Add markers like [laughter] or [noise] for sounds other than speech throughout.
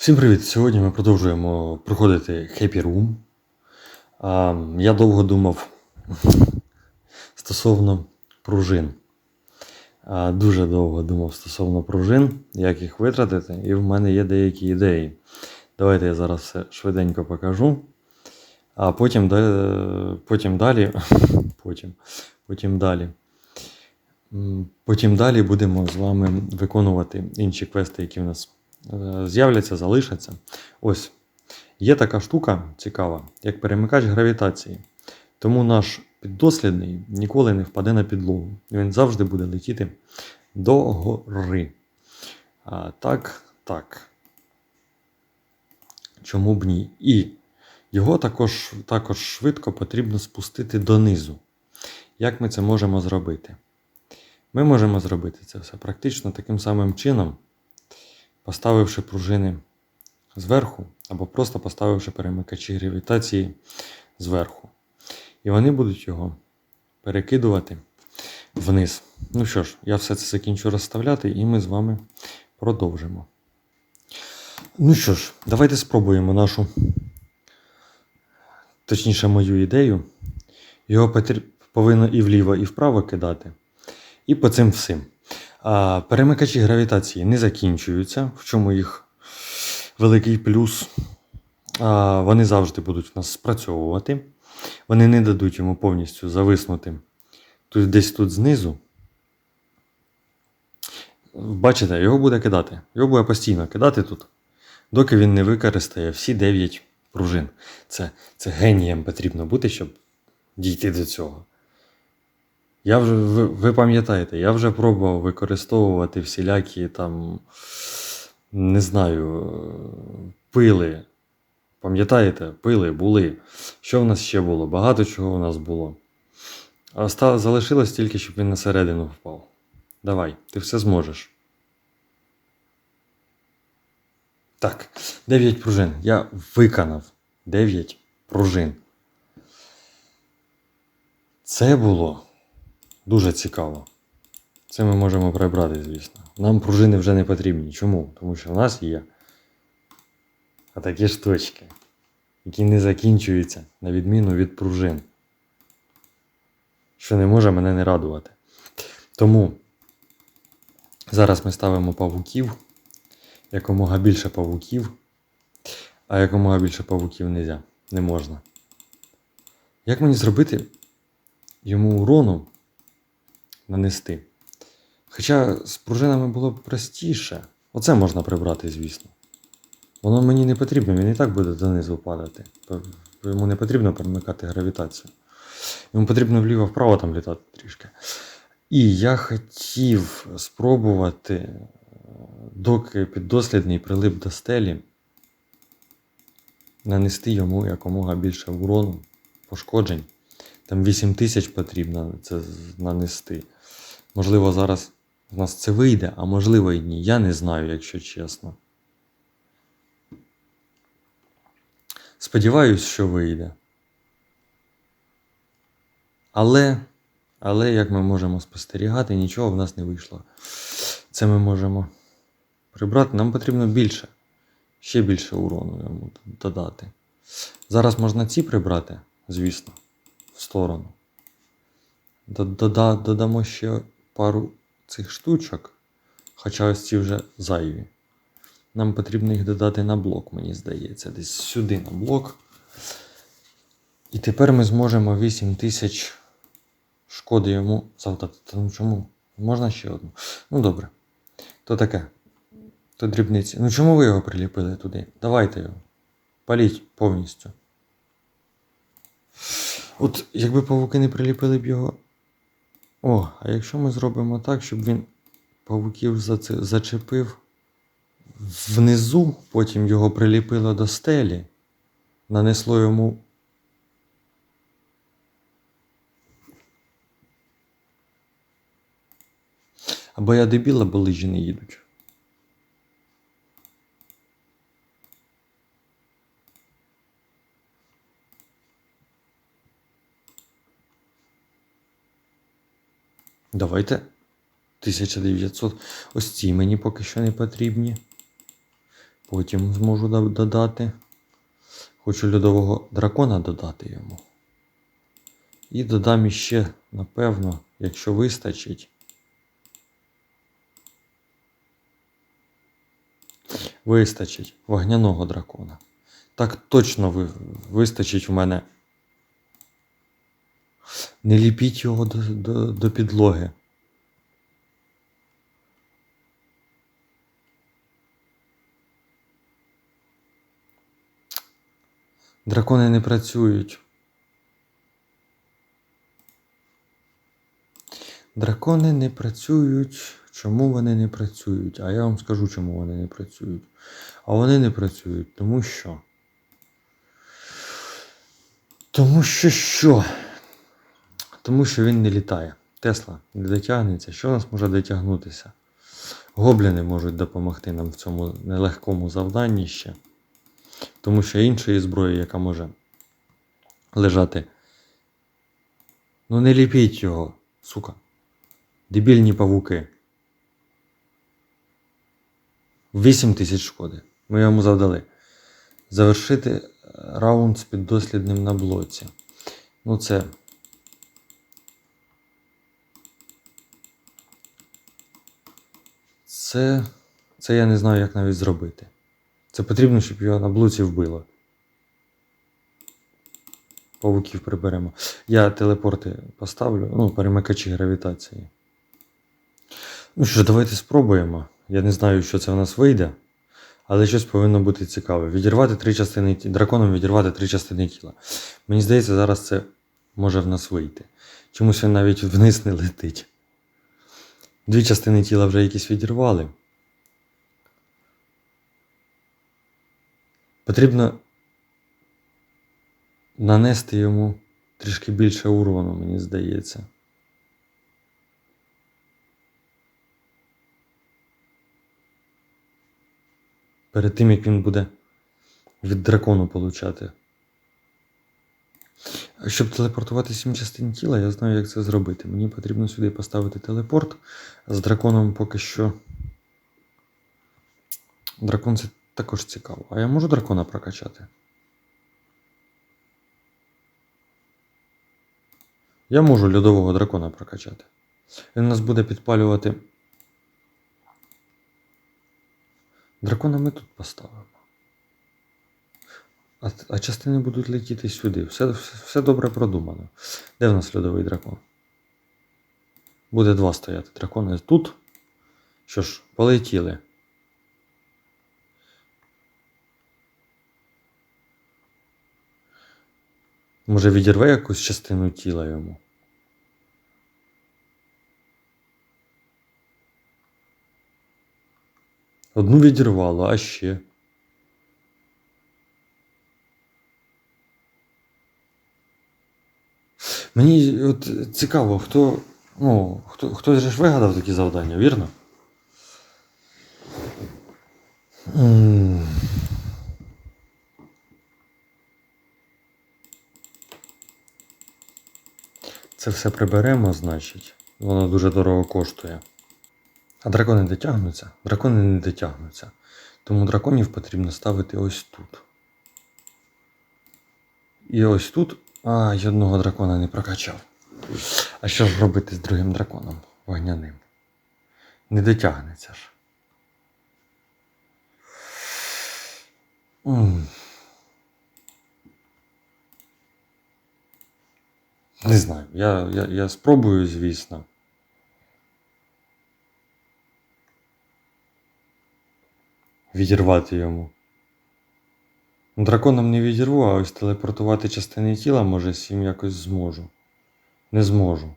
Всім привіт! Сьогодні ми продовжуємо проходити Happy Room. А, я довго думав [laughs] стосовно пружин. А, дуже довго думав стосовно пружин, як їх витратити, і в мене є деякі ідеї. Давайте я зараз все швиденько покажу. А потім, потім далі. [laughs] Потім, потім далі. Потім далі будемо з вами виконувати інші квести, які в нас з'являться, залишаться. Ось є така штука цікава, як перемикач гравітації. Тому наш піддослідний ніколи не впаде на підлогу. Він завжди буде летіти до гори. А, так, так. Чому б ні? І його також, також швидко потрібно спустити донизу. Як ми це можемо зробити? Ми можемо зробити це все практично таким самим чином, поставивши пружини зверху, або просто поставивши перемикачі гравітації зверху. І вони будуть його перекидувати вниз. Ну що ж, я все це закінчу розставляти, і ми з вами продовжимо. Ну що ж, давайте спробуємо нашу, точніше, мою ідею. Його повинно і вліво, і вправо кидати. І по цим всім. Перемикачі гравітації не закінчуються, в чому їх великий плюс. Вони завжди будуть в нас спрацьовувати. Вони не дадуть йому повністю зависнути тут, десь тут знизу. Бачите, його буде кидати. Його буде постійно кидати тут, доки він не використає всі 9 пружин. Це, це генієм потрібно бути, щоб дійти до цього. Я вже, ви, ви пам'ятаєте, я вже пробував використовувати всілякі там, не знаю, пили. Пам'ятаєте, пили були. Що в нас ще було? Багато чого у нас було. А залишилось тільки, щоб він на середину впав. Давай, ти все зможеш. Так, 9 пружин. Я виконав 9 пружин. Це було дуже цікаво. Це ми можемо прибрати, звісно. Нам пружини вже не потрібні. Чому? Тому що в нас є такі штучки, які не закінчуються, на відміну від пружин. Що не може мене не радувати. Тому зараз ми ставимо павуків, якомога більше павуків, а якомога більше павуків не можна. Як мені зробити йому урону нанести? Хоча з пружинами було б простіше. Оце можна прибрати, звісно. Воно мені не потрібно, він і так буде донизу падати. Йому не потрібно перемикати гравітацію. Йому потрібно вліво-вправо там літати трішки. І я хотів спробувати, доки піддослідний прилип до стелі, нанести йому якомога більше урону, пошкоджень. Там 8 тисяч потрібно це нанести. Можливо, зараз в нас це вийде, а можливо і ні. Я не знаю, якщо чесно. Сподіваюсь, що вийде. Але, але, як ми можемо спостерігати, нічого в нас не вийшло. Це ми можемо прибрати. Нам потрібно більше. Ще більше урону йому додати. Зараз можна ці прибрати, звісно, в сторону. Додамо ще пару цих штучок, хоча ось ці вже зайві. Нам потрібно їх додати на блок, мені здається, десь сюди на блок. І тепер ми зможемо 8000 шкоди йому завдати. Та ну чому? Можна ще одну? Ну добре. То таке. То дрібниці. Ну чому ви його приліпили туди? Давайте його. Паліть повністю. От якби павуки не приліпили б його. О, а якщо ми зробимо так, щоб він павуків зачепив внизу, потім його приліпило до стелі, нанесло йому. Або я дебіл, або лижі не їдуть. Давайте 1900. Ось ці мені поки що не потрібні. Потім зможу додати. Хочу льодового дракона додати йому. І додам іще, напевно, якщо вистачить. Вистачить вогняного дракона. Так точно ви- вистачить в мене. Не ліпіть його до, до, до підлоги. Дракони не працюють. Дракони не працюють. Чому вони не працюють? А я вам скажу, чому вони не працюють. А вони не працюють, тому що. Тому що що? Тому що він не літає. Тесла не дотягнеться. Що нас може дотягнутися? Гобліни можуть допомогти нам в цьому нелегкому завданні ще. Тому що іншої зброї, яка може лежати. Ну не ліпіть його, сука. Дебільні павуки. 8 тисяч шкоди. Ми йому завдали. Завершити раунд з піддослідним на блоці. Ну це. Це. Це я не знаю, як навіть зробити. Це потрібно, щоб його на блоці вбило. Павуків приберемо. Я телепорти поставлю, ну, перемикачі гравітації. Ну що давайте спробуємо. Я не знаю, що це в нас вийде, але щось повинно бути цікаве. Відірвати три частини драконом відірвати три частини тіла. Мені здається, зараз це може в нас вийти. Чомусь він навіть вниз не летить. Дві частини тіла вже якісь відірвали. Потрібно нанести йому трішки більше урону, мені здається. Перед тим, як він буде від дракону получати. Щоб телепортувати сім частин тіла, я знаю, як це зробити. Мені потрібно сюди поставити телепорт. З драконом поки що. Дракон це також цікаво. А я можу дракона прокачати? Я можу льодового дракона прокачати. Він нас буде підпалювати. Дракона ми тут поставимо. А, а частини будуть летіти сюди. Все, все, добре продумано. Де в нас льодовий дракон? Буде два стояти дракони тут. Що ж, полетіли. Може відірве якусь частину тіла йому. Одну відірвало, а ще. Мені от цікаво, хто. Ну, хто, хтось же ж вигадав такі завдання, вірно? Це все приберемо, значить. Воно дуже дорого коштує. А дракони дотягнуться? Дракони не дотягнуться. Тому драконів потрібно ставити ось тут. І ось тут. А, я одного дракона не прокачав. А що ж робити з другим драконом вогняним? Не дотягнеться ж. Не знаю. Я, я, я спробую, звісно. Відірвати йому. Драконом не відірву, а ось телепортувати частини тіла, може, сім якось зможу. Не зможу.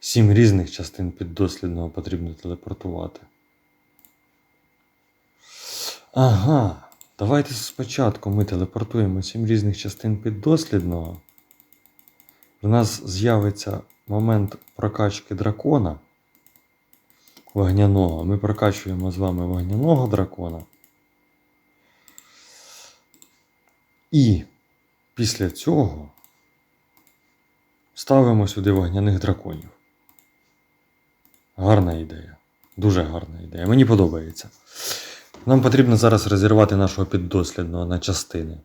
Сім різних частин піддослідного потрібно телепортувати. Ага. Давайте спочатку ми телепортуємо сім різних частин піддослідного. В нас з'явиться момент прокачки дракона вогняного. Ми прокачуємо з вами вогняного дракона. І після цього ставимо сюди вогняних драконів. Гарна ідея. Дуже гарна ідея. Мені подобається. Нам потрібно зараз розірвати нашого піддослідного на частини.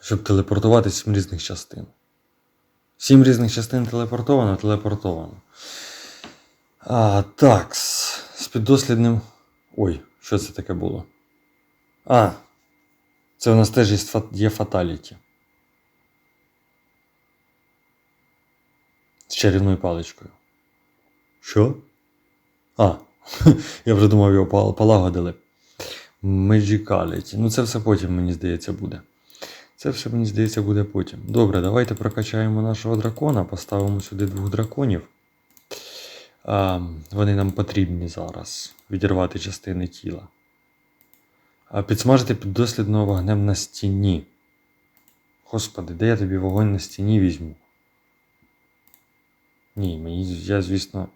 Щоб телепортувати сім різних частин. Сім різних частин телепортовано, телепортовано. А, так. З з піддослідним. Ой, що це таке було? А. Це у нас теж є фаталіті. З чарівною паличкою. Що? А, [laughs] я вже думав, його полагодили. Magicality. Ну, це все потім, мені здається, буде. Це все, мені здається, буде потім. Добре, давайте прокачаємо нашого дракона, поставимо сюди двох драконів. А, вони нам потрібні зараз. Відірвати частини тіла. Підсмажити піддослідного вогнем на стіні. Господи, де я тобі вогонь на стіні візьму? Ні, мені, я, звісно,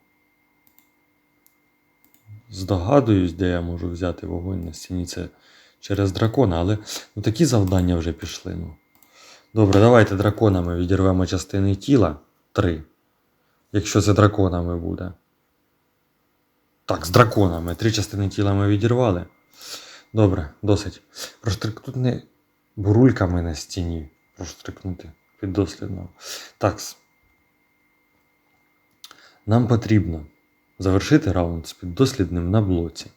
здогадуюсь, де я можу взяти вогонь на стіні. Це через дракона, але ну, такі завдання вже пішли. Ну. Добре, давайте драконами відірвемо частини тіла. Три. Якщо це драконами буде. Так, з драконами. Три частини тіла ми відірвали. Добре, досить. Проштрикнути бурульками на стіні. Проштрикнути піддослідно. Так. Нам потрібно завершити раунд з піддослідним на блоці.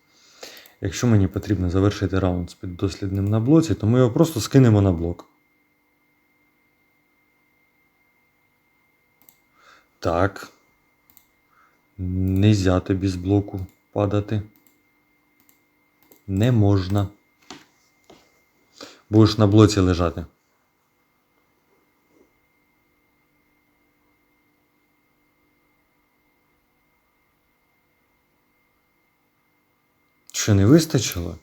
Якщо мені потрібно завершити раунд з піддослідним на блоці, то ми його просто скинемо на блок. Так. Нельзя тобі з блоку падати. Не можна. Будеш на блоці лежати. Що не вистачило?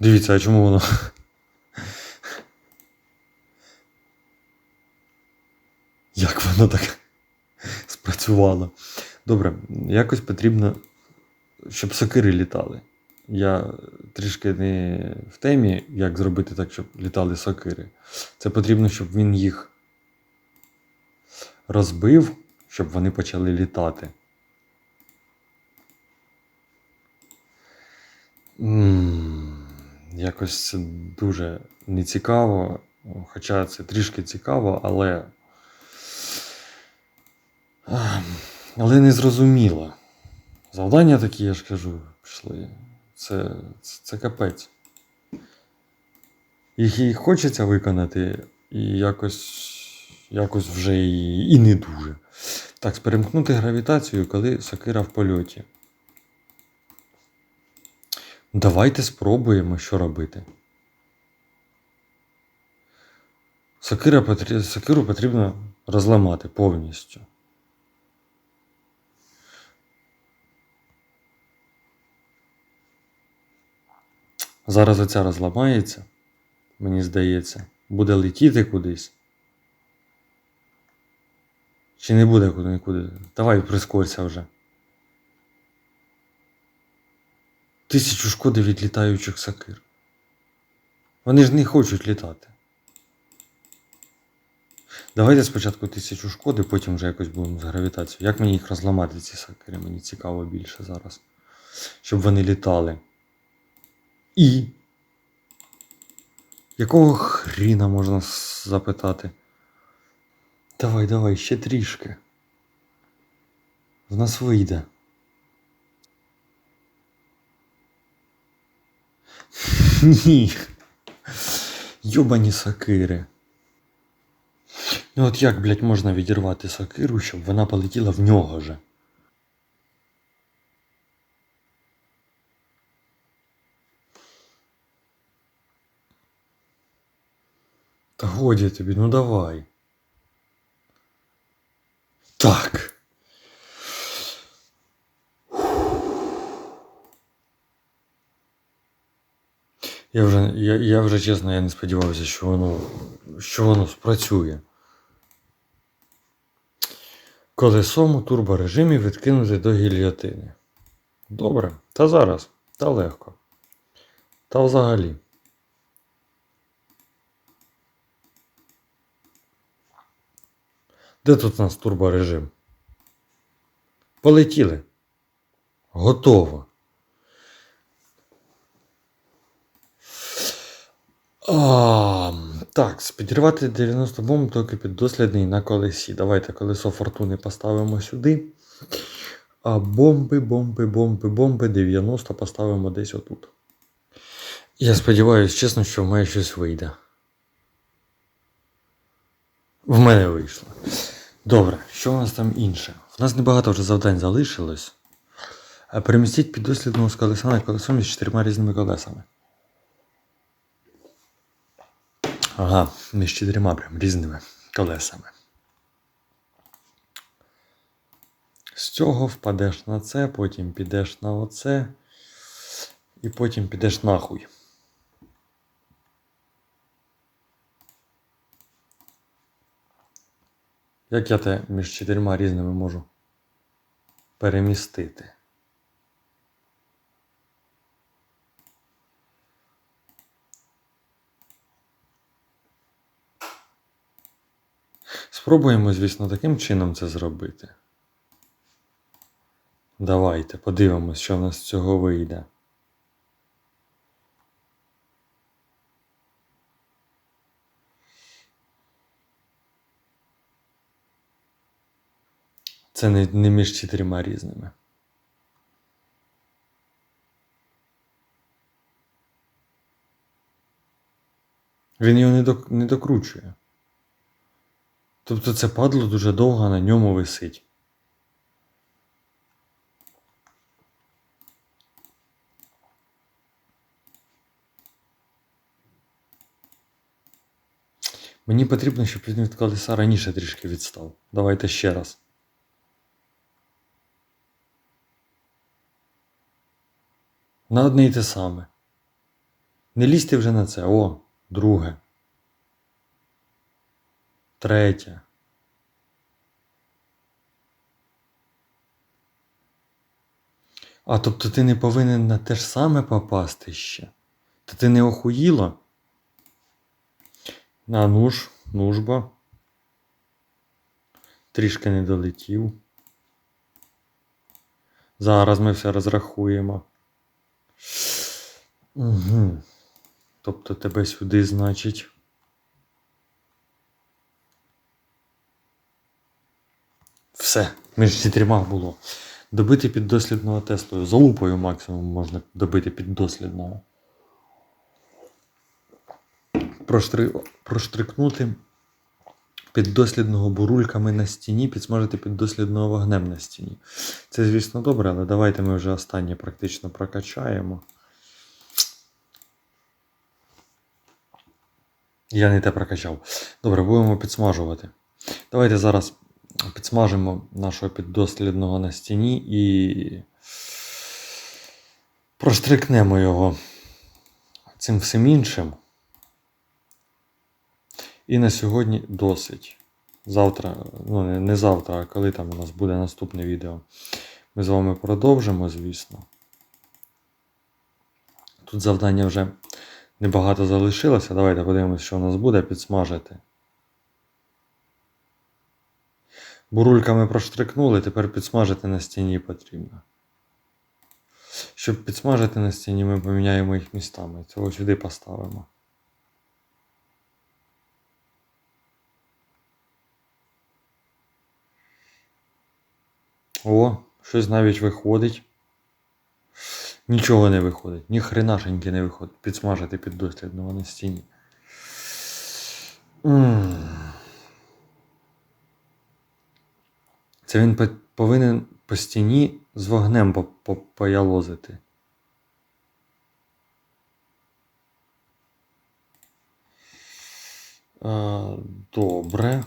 Дивіться, а чому воно? Як воно так спрацювало? Добре, якось потрібно, щоб сокири літали. Я трішки не в темі, як зробити так, щоб літали сокири. Це потрібно, щоб він їх розбив, щоб вони почали літати. Якось це дуже нецікаво. Хоча це трішки цікаво, але. Але не зрозуміло. Завдання такі, я ж кажу, пішли. Це, це, це капець. Їх і хочеться виконати, і якось, якось вже і, і не дуже. Так, перемкнути гравітацію, коли сокира в польоті. Давайте спробуємо, що робити. Сокира потрі- Сокиру потрібно розламати повністю. Зараз оця розламається, мені здається, буде летіти кудись. Чи не буде куди нікуди? Давай прискорься вже. Тисячу шкоди від літаючих сокир. Вони ж не хочуть літати. Давайте спочатку тисячу шкоди, потім вже якось будемо з гравітацією. Як мені їх розламати, ці сокири? Мені цікаво більше зараз. Щоб вони літали. І. Якого хріна можна запитати? Давай, давай, ще трішки. В нас вийде. [laughs] Ні. Йобані сокири. Ну от як, блядь, можна відірвати сокиру, щоб вона полетіла в нього же? Та годі тобі, ну давай. Так. Я вже, я, я вже чесно, я не сподівався, що воно, що воно спрацює. Колесом у турборежимі відкинути до гільйотини. Добре, та зараз, та легко. Та взагалі. Де тут у нас турборежим? Полетіли. Готово. А, так, підірвати 90 бомб тільки піддослідний на колесі. Давайте колесо фортуни поставимо сюди. А бомби, бомби, бомби, бомби 90 поставимо десь отут. Я сподіваюся, чесно, що в мене щось вийде. В мене вийшло. Добре, що у нас там інше? У нас небагато вже завдань залишилось. Перемістіть піддослідного з колеса на колесом із чотирма різними колесами. Ага, між чотирма прям різними колесами. З цього впадеш на це, потім підеш на оце, і потім підеш нахуй. Як я те між чотирма різними можу перемістити? Спробуємо, звісно, таким чином це зробити. Давайте подивимось, що в нас з цього вийде. Це не, не між чотирма різними. Він його не, докручує. Тобто це падло дуже довго на ньому висить. Мені потрібно, щоб він від колеса раніше трішки відстав. Давайте ще раз. На одне й те саме. Не лізьте вже на це. О, друге. Третє. А тобто ти не повинен на те ж саме попасти ще? Та ти не охуїла? На нуж, нужба. Трішки не долетів. Зараз ми все розрахуємо. Угу. Тобто тебе сюди, значить. Все, між чотирма було. Добити піддослідного тестою. Залупою максимум можна добити піддослідного. Проштри... Проштрикнути піддослідного бурульками на стіні, підсмажити піддослідного вогнем на стіні. Це, звісно, добре, але давайте ми вже останнє практично прокачаємо. Я не те прокачав. Добре, будемо підсмажувати. Давайте зараз підсмажимо нашого піддослідного на стіні і проштрикнемо його цим всім іншим. І на сьогодні досить. Завтра, ну не завтра, а коли там у нас буде наступне відео. Ми з вами продовжимо, звісно. Тут завдання вже небагато залишилося. Давайте подивимося, що у нас буде підсмажити. Бурульками проштрикнули, тепер підсмажити на стіні потрібно. Щоб підсмажити на стіні, ми поміняємо їх містами. Цього сюди поставимо. О, щось навіть виходить. Нічого не виходить, ні хренашеньки не виходить. Підсмажити піддослідного на стіні. Це він повинен по стіні з вогнем поялозити. Добре.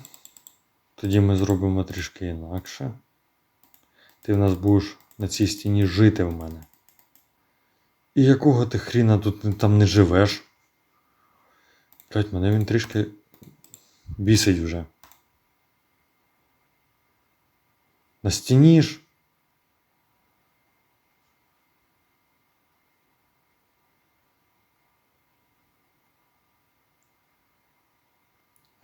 Тоді ми зробимо трішки інакше. Ти в нас будеш на цій стіні жити в мене. І якого ти хріна тут там не живеш? Блять, мене він трішки бісить вже. На стіні ж.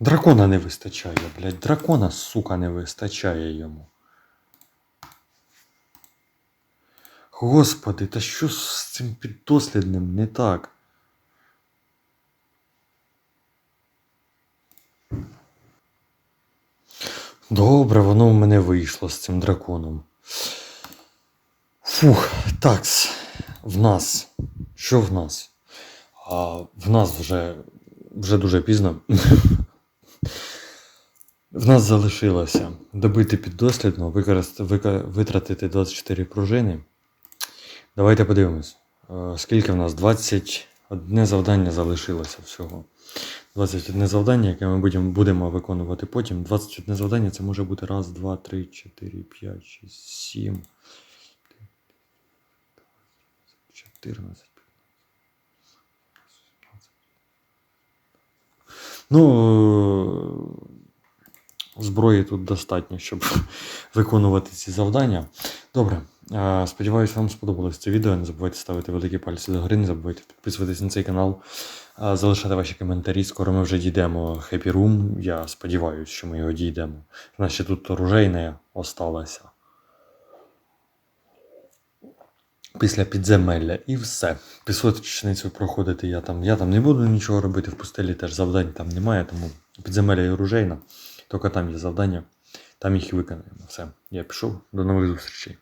Дракона не вистачає, блядь. Дракона, сука, не вистачає йому. Господи, та що з цим піддослідним не так? Добре, воно в мене вийшло з цим драконом. Фух, такс. В нас. Що в нас? А в нас вже, вже дуже пізно. [laughs] В нас залишилося добити піддослідно, витратити 24 пружини. Давайте подивимось. Е, Скільки в нас? 21 завдання залишилося всього. 21 завдання, яке ми будемо, виконувати потім. 21 завдання це може бути раз, два, три, чотири, п'ять, шість, сім. 14. Ну, е, зброї тут достатньо, щоб [laughs] виконувати ці завдання. Добре. е, Сподіваюсь, вам сподобалось це відео. Не забувайте ставити великі пальці догори, не забувайте підписуватись на цей канал, е, залишати ваші коментарі. Скоро ми вже дійдемо Happy Room. Я сподіваюся, що ми його дійдемо. У ще тут оружейне осталося. Після підземелля і все. Пісочницю проходити я там. Я там не буду нічого робити, в пустелі теж завдань там немає, тому підземелля і оружейна. Тільки там є завдання, там їх і виконаємо. Все, я пішов. До нових зустрічей.